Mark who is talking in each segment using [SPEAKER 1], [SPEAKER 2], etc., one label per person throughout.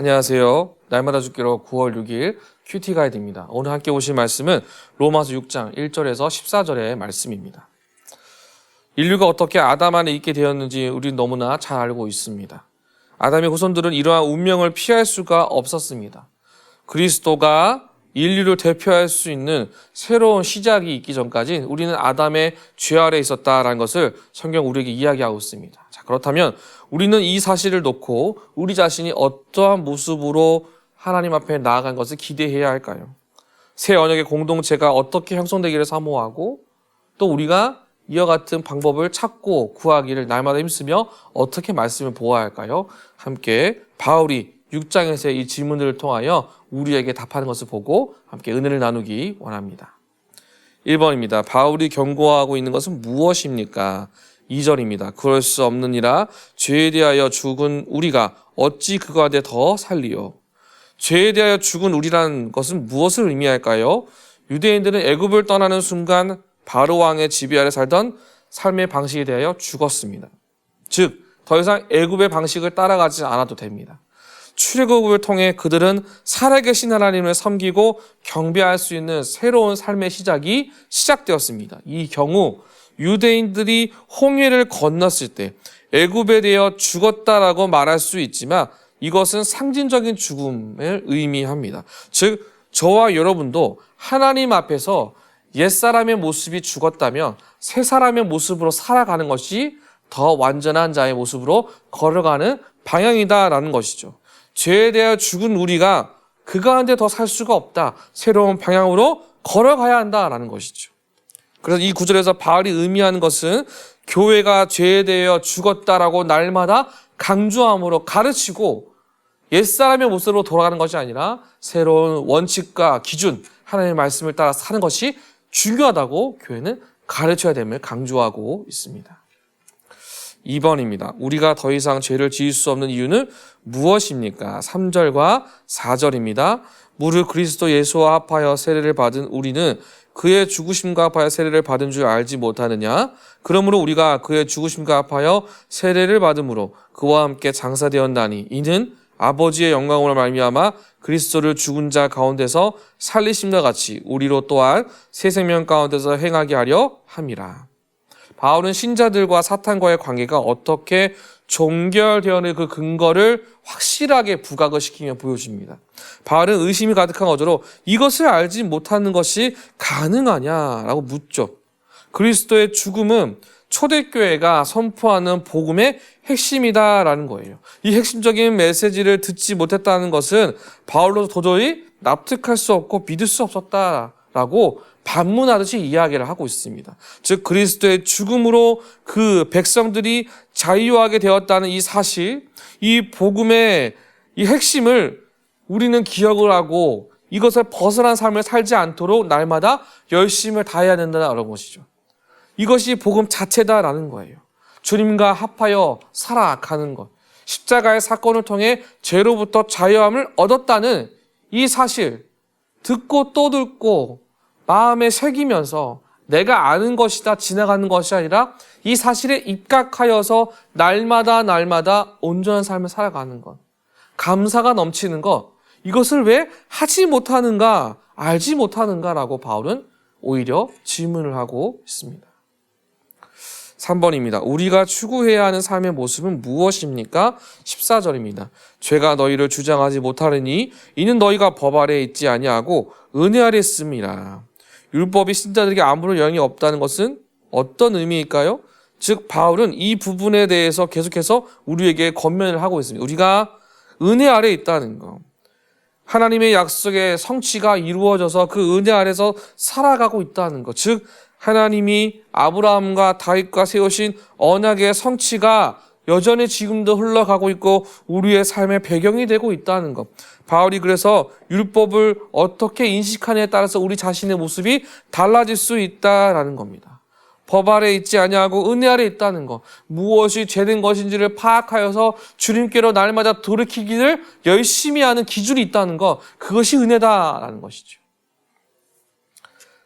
[SPEAKER 1] 안녕하세요. 날마다 죽기로 9월 6일 큐티 가이드입니다. 오늘 함께 보실 말씀은 로마서 6장 1절에서 14절의 말씀입니다. 인류가 어떻게 아담 안에 있게 되었는지 우리는 너무나 잘 알고 있습니다. 아담의 후손들은 이러한 운명을 피할 수가 없었습니다. 그리스도가 인류를 대표할 수 있는 새로운 시작이 있기 전까지 우리는 아담의 죄 아래 있었다라는 것을 성경 우리에게 이야기하고 있습니다. 자, 그렇다면 우리는 이 사실을 놓고 우리 자신이 어떠한 모습으로 하나님 앞에 나아간 것을 기대해야 할까요? 새 언약의 공동체가 어떻게 형성되기를 사모하고 또 우리가 이와 같은 방법을 찾고 구하기를 날마다 힘쓰며 어떻게 말씀을 보아야 할까요? 함께 바울이 6장에서의 이 질문들을 통하여 우리에게 답하는 것을 보고 함께 은혜를 나누기 원합니다. 1번입니다. 바울이 경고하고 있는 것은 무엇입니까? 2절입니다. 그럴 수 없느니라 죄에 대하여 죽은 우리가 어찌 그가 돼더 살리요? 죄에 대하여 죽은 우리란 것은 무엇을 의미할까요? 유대인들은 애굽을 떠나는 순간 바로 왕의 지배 아래 살던 삶의 방식에 대하여 죽었습니다. 즉, 더 이상 애굽의 방식을 따라가지 않아도 됩니다. 출애굽을 통해 그들은 살아계신 하나님을 섬기고 경배할 수 있는 새로운 삶의 시작이 시작되었습니다. 이 경우 유대인들이 홍해를 건넜을 때 애굽에 대해 죽었다라고 말할 수 있지만 이것은 상징적인 죽음을 의미합니다. 즉 저와 여러분도 하나님 앞에서 옛사람의 모습이 죽었다면 새 사람의 모습으로 살아가는 것이 더 완전한 자의 모습으로 걸어가는 방향이다라는 것이죠. 죄에 대하여 죽은 우리가 그 가운데 더 살 수가 없다. 새로운 방향으로 걸어가야 한다라는 것이죠. 그래서 이 구절에서 바울이 의미하는 것은 교회가 죄에 대하여 죽었다라고 날마다 강조함으로 가르치고 옛사람의 모습으로 돌아가는 것이 아니라 새로운 원칙과 기준, 하나님의 말씀을 따라 사는 것이 중요하다고 교회는 가르쳐야 됨을 강조하고 있습니다. 2번입니다. 우리가 더 이상 죄를 지을 수 없는 이유는 무엇입니까? 3절과 4절입니다. 무릇 그리스도 예수와 합하여 세례를 받은 우리는 그의 죽으심과 합하여 세례를 받은 줄 알지 못하느냐? 그러므로 우리가 그의 죽으심과 합하여 세례를 받음으로 그와 함께 장사되었나니 이는 아버지의 영광으로 말미암아 그리스도를 죽은 자 가운데서 살리심과 같이 우리로 또한 새 생명 가운데서 행하게 하려 함이라. 바울은 신자들과 사탄과의 관계가 어떻게 종결되어는 그 근거를 확실하게 부각을 시키며 보여줍니다. 바울은 의심이 가득한 어조로 이것을 알지 못하는 것이 가능하냐라고 묻죠. 그리스도의 죽음은 초대교회가 선포하는 복음의 핵심이다라는 거예요. 이 핵심적인 메시지를 듣지 못했다는 것은 바울로 도저히 납득할 수 없고 믿을 수 없었다 라고 반문하듯이 이야기를 하고 있습니다. 즉 그리스도의 죽음으로 그 백성들이 자유하게 되었다는 이 사실, 이 복음의 이 핵심을 우리는 기억을 하고 이것을 벗어난 삶을 살지 않도록 날마다 열심을 다해야 된다는 것이죠. 이것이 복음 자체다라는 거예요. 주님과 합하여 살아가는 것. 십자가의 사건을 통해 죄로부터 자유함을 얻었다는 이 사실, 듣고 또 듣고 마음에 새기면서 내가 아는 것이다 지나가는 것이 아니라 이 사실에 입각하여서 날마다 날마다 온전한 삶을 살아가는 것. 감사가 넘치는 것. 이것을 왜 하지 못하는가, 알지 못하는가라고 바울은 오히려 질문을 하고 있습니다. 3번입니다. 우리가 추구해야 하는 삶의 모습은 무엇입니까? 14절입니다. 죄가 너희를 주장하지 못하느니 이는 너희가 법 아래에 있지 아니하고 은혜 아래 있습니다. 율법이 신자들에게 아무런 영향이 없다는 것은 어떤 의미일까요? 즉 바울은 이 부분에 대해서 계속해서 우리에게 권면을 하고 있습니다. 우리가 은혜 아래 있다는 거. 하나님의 약속의 성취가 이루어져서 그 은혜 아래서 살아가고 있다는 것. 즉 하나님이 아브라함과 다윗과 세우신 언약의 성취가 여전히 지금도 흘러가고 있고 우리의 삶의 배경이 되고 있다는 것. 바울이 그래서 율법을 어떻게 인식하느냐에 따라서 우리 자신의 모습이 달라질 수 있다라는 겁니다. 법 아래 있지 아니하고 은혜 아래 있다는 것. 무엇이 죄된 것인지를 파악하여서 주님께로 날마다 돌이키기를 열심히 하는 기준이 있다는 것. 그것이 은혜다라는 것이죠.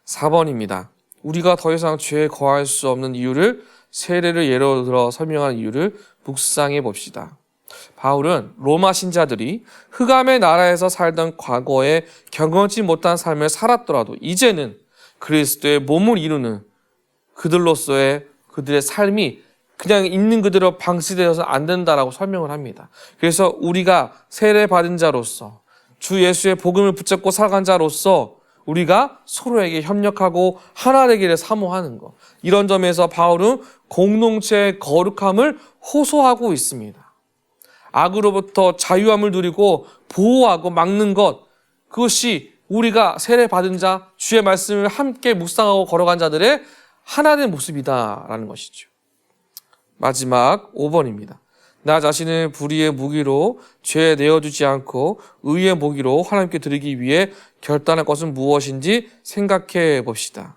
[SPEAKER 1] 4번입니다. 우리가 더 이상 죄에 거할 수 없는 이유를 세례를 예로 들어 설명한 이유를 묵상해 봅시다. 바울은 로마 신자들이 흑암의 나라에서 살던 과거에 경험치 못한 삶을 살았더라도 이제는 그리스도의 몸을 이루는 그들로서의 그들의 삶이 그냥 있는 그대로 방치되어서 안 된다라고 설명을 합니다. 그래서 우리가 세례 받은 자로서 주 예수의 복음을 붙잡고 살아간 자로서 우리가 서로에게 협력하고 하나 되기를 사모하는 것. 이런 점에서 바울은 공동체의 거룩함을 호소하고 있습니다. 악으로부터 자유함을 누리고 보호하고 막는 것. 그것이 우리가 세례 받은 자, 주의 말씀을 함께 묵상하고 걸어간 자들의 하나된 모습이다라는 것이죠. 마지막 5번입니다. 나 자신을 불의의 무기로 죄에 내어주지 않고 의의 무기로 하나님께 드리기 위해 결단할 것은 무엇인지 생각해 봅시다.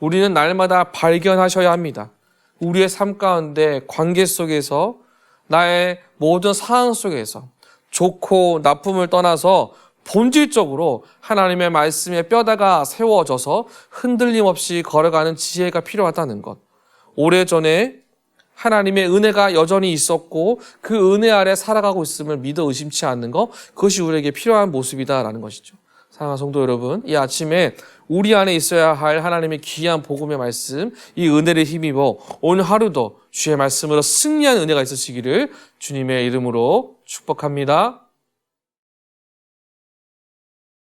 [SPEAKER 1] 우리는 날마다 발견하셔야 합니다. 우리의 삶 가운데 관계 속에서 나의 모든 상황 속에서 좋고 나쁨을 떠나서 본질적으로 하나님의 말씀에 뼈다가 세워져서 흔들림 없이 걸어가는 지혜가 필요하다는 것. 오래전에 하나님의 은혜가 여전히 있었고 그 은혜 아래 살아가고 있음을 믿어 의심치 않는 것 그것이 우리에게 필요한 모습이다라는 것이죠. 사랑하는 성도 여러분, 이 아침에 우리 안에 있어야 할 하나님의 귀한 복음의 말씀, 이 은혜를 힘입어 오늘 하루도 주의 말씀으로 승리한 은혜가 있으시기를 주님의 이름으로 축복합니다.